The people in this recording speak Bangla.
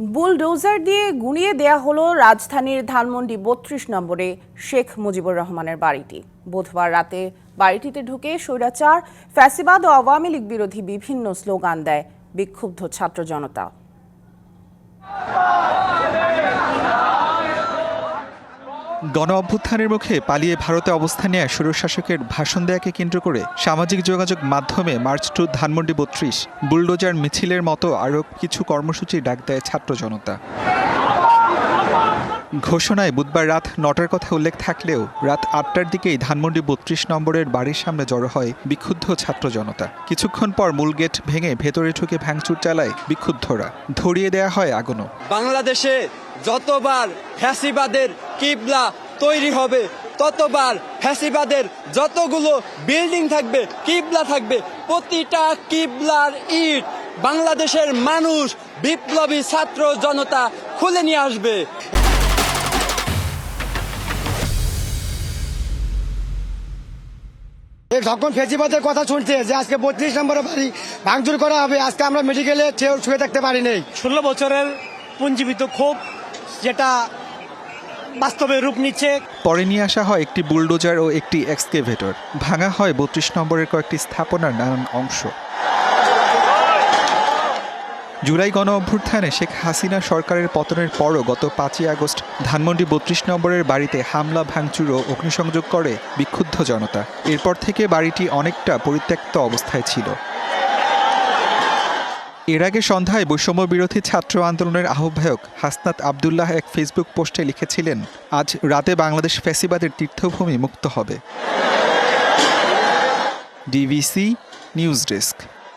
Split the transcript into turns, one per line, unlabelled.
বুলডোজার দিয়ে গুঁড়িয়ে দেয়া হলো রাজধানীর ধানমন্ডি বত্রিশ নম্বরে শেখ মুজিবুর রহমানের বাড়িটি। বুধবার রাতে বাড়িটিতে ঢুকে স্বৈরাচার, ফ্যাসিবাদ ও আওয়ামী লীগ বিরোধী বিভিন্ন স্লোগান দেয় বিক্ষুব্ধ ছাত্র জনতা।
গণ অভ্যুত্থানের মুখে পালিয়ে ভারতে অবস্থান নেয় স্বৈরশাসকের ভাষণ দেয়াকে কেন্দ্র করে সামাজিক যোগাযোগ মাধ্যমে মার্চ টু ধানমন্ডি বত্রিশ, বুলডোজার মিছিলের মতো আরও কিছু কর্মসূচি ডাক দেয় ছাত্র জনতা। ঘোষণায় বুধবার রাত নটার কথা উল্লেখ থাকলেও রাত আটটার দিকেই ধানমন্ডি বত্রিশ নম্বরের বাড়ির সামনে জড়ো হয় বিক্ষুব্ধ ছাত্র জনতা। কিছুক্ষণ পর মূল গেট ভেঙে ভেতরে ঢুকে ভাঙচুর চালায় বিক্ষুব্ধরা। ধরিয়ে দেয়া হয় আগুনও।
বাংলাদেশে যতবার ফ্যাসিবাদের কিবলা তৈরি হবে, ততবার ফ্যাসিবাদের যতগুলো বিল্ডিং থাকবে, কিবলা থাকবে, প্রতিটা কিবলার ইট বাংলাদেশের মানুষ, বিপ্লবী ছাত্র জনতা খুলে নিয়ে আসবে।
যখন ফেজিবাদের কথা শুনছে যে আজকে বত্রিশ নম্বরে বাড়ি ভাঙচুর করা হবে আজকে আমরা মেডিকেলে কেউ শুয়ে থাকতে পারি নেই।
ষোলো বছরের পুঞ্জীবিত ক্ষোভ যেটা বাস্তবে রূপ নিচ্ছে।
পরে নিয়ে আসা হয় একটি বুলডোজার ও একটি এক্সকেভেটর। ভাঙা হয় বত্রিশ নম্বরের কয়েকটি স্থাপনার নানান অংশ। জুলাই গণ অভ্যুত্থানে শেখ হাসিনা সরকারের পতনের পরও গত পাঁচই আগস্ট ধানমন্ডি বত্রিশ নম্বরের বাড়িতে হামলা, ভাঙচুর ও অগ্নিসংযোগ করে বিক্ষুব্ধ জনতা। এরপর থেকে বাড়িটি অনেকটা পরিত্যক্ত অবস্থায় ছিল। এর আগে সন্ধ্যায় বৈষম্য বিরোধী ছাত্র আন্দোলনের আহ্বায়ক হাসনাত আবদুল্লাহ এক ফেসবুক পোস্টে লিখেছিলেন, আজ রাতে বাংলাদেশ ফ্যাসিবাদের তীর্থভূমি মুক্ত হবে। DVC news desk.